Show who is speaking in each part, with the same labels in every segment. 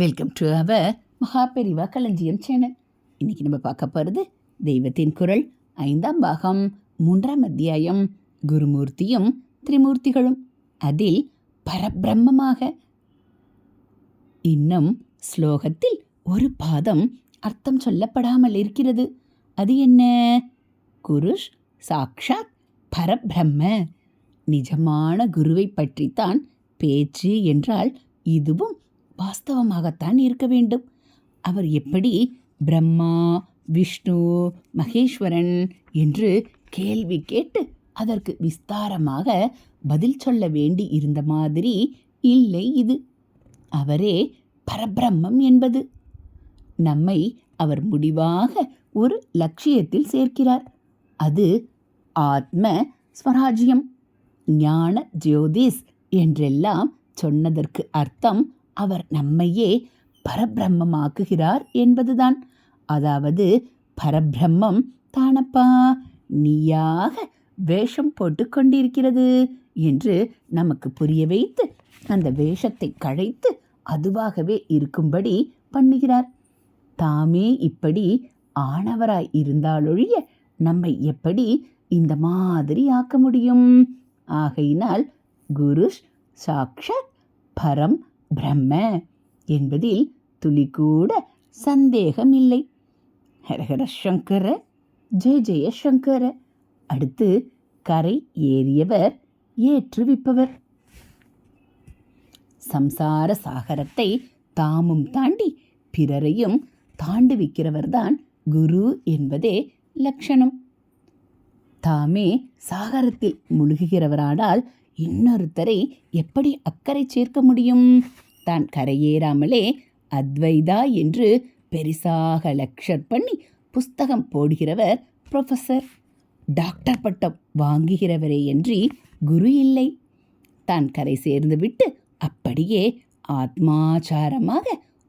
Speaker 1: Welcome to our Maha Periyava களஞ்சியம் channel இன்னைக்கு நம்ம பார்க்க போகிறது தெய்வத்தின் குரல் ஐந்தாம் பாகம் மூன்றாம் அத்தியாயம் குருமூர்த்தியும் திரிமூர்த்திகளும். அதில் பரபிரம்மமாக. இன்னும் ஸ்லோகத்தில் ஒரு பாதம் அர்த்தம் சொல்லப்படாமல் இருக்கிறது. அது என்ன? குருஷ் சாக்ஷாத் பரபிரம்ம. நிஜமான குருவை பற்றித்தான் பேச்சு என்றால் இதுவும் வாஸ்தவமாகத்தான் இருக்க வேண்டும். அவர் எப்படி பிரம்மா விஷ்ணு மகேஸ்வரன் என்று கேள்வி கேட்டு அதற்கு விஸ்தாரமாக பதில் சொல்ல வேண்டி இருந்த மாதிரி இல்லை இது. அவரே பரபிரம்மம் என்பது. நம்மை அவர் முடிவாக ஒரு லட்சியத்தில் சேர்க்கிறார். அது ஆத்ம ஸ்வராஜ்யம். ஞான ஜோதிஸ் என்றெல்லாம் சொன்னதற்கு அர்த்தம் அவர் நம்மையே பரபிரம்மமாக்குகிறார் என்பதுதான். அதாவது பரபிரம்மம் தானப்பா நீயாக வேஷம் போட்டு கொண்டிருக்கிறது என்று நமக்கு புரிய வைத்து அந்த வேஷத்தை கழைத்து அதுவாகவே இருக்கும்படி பண்ணுகிறார். தாமே இப்படி ஆணவராய் இருந்தாலொழிய நம்மை எப்படி இந்த மாதிரி ஆக்க முடியும்? ஆகையினால் குரு சாக்ஷாத் பரம் பிரம்ம என்பதில் துளி கூட சந்தேகமில்லை ஹரஹர சங்கர ஜெய ஜெய சங்கர. அடுத்து கரை ஏறியவர் ஏற்றுவிப்பவர். சம்சார சாகரத்தை தாமும் தாண்டி பிறரையும் தாண்டுவிக்கிறவர்தான் குரு என்பதே லட்சணம். தாமே சாகரத்தில் முழுகுகிறவரானால் இன்னொருத்தரை எப்படி அக்கறை சேர்க்க முடியும்? தான் கரையேறாமலே அத்வைதா என்று பெரிசாக லெக்சர் பண்ணி புஸ்தகம் போடுகிறவர் ப்ரொஃபஸர். டாக்டர் பட்டம் வாங்குகிறவரே என்று குரு இல்லை. தான் கரை சேர்ந்து விட்டு அப்படியே ஆத்மாச்சாரமாக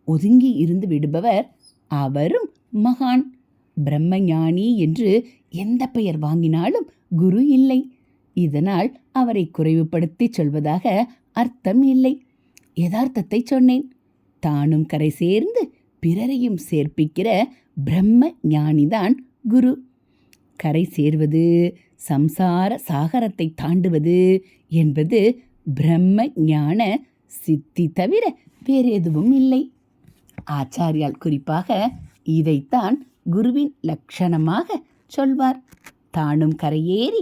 Speaker 1: ஒதுங்கி இருந்து விடுபவர் அவரும் மகான். பிரம்மஞானி என்று எந்த பெயர் வாங்கினாலும் குரு இல்லை. இதனால் அவரை குறைவுபடுத்தி சொல்வதாக அர்த்தம் இல்லை. யதார்த்தத்தை சொன்னேன். தானும் கரை சேர்ந்து பிறரையும் சேர்ப்பிக்கிற பிரம்ம ஞானிதான் குரு. கரை சேர்வது சம்சார சாகரத்தை தாண்டுவது என்பது பிரம்ம ஞான சித்தி தவிர வேறு எதுவும் இல்லை. ஆச்சாரியால் குறிப்பாக இதைத்தான் குருவின் லட்சணமாக சொல்வார். தானும் கரையேறி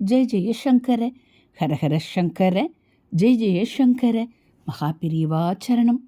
Speaker 1: ஜெய ஜெயசங்கர ஹரஹர சங்கர ஜெய ஜெயசங்கர மகாபிரிவாச்சரணம்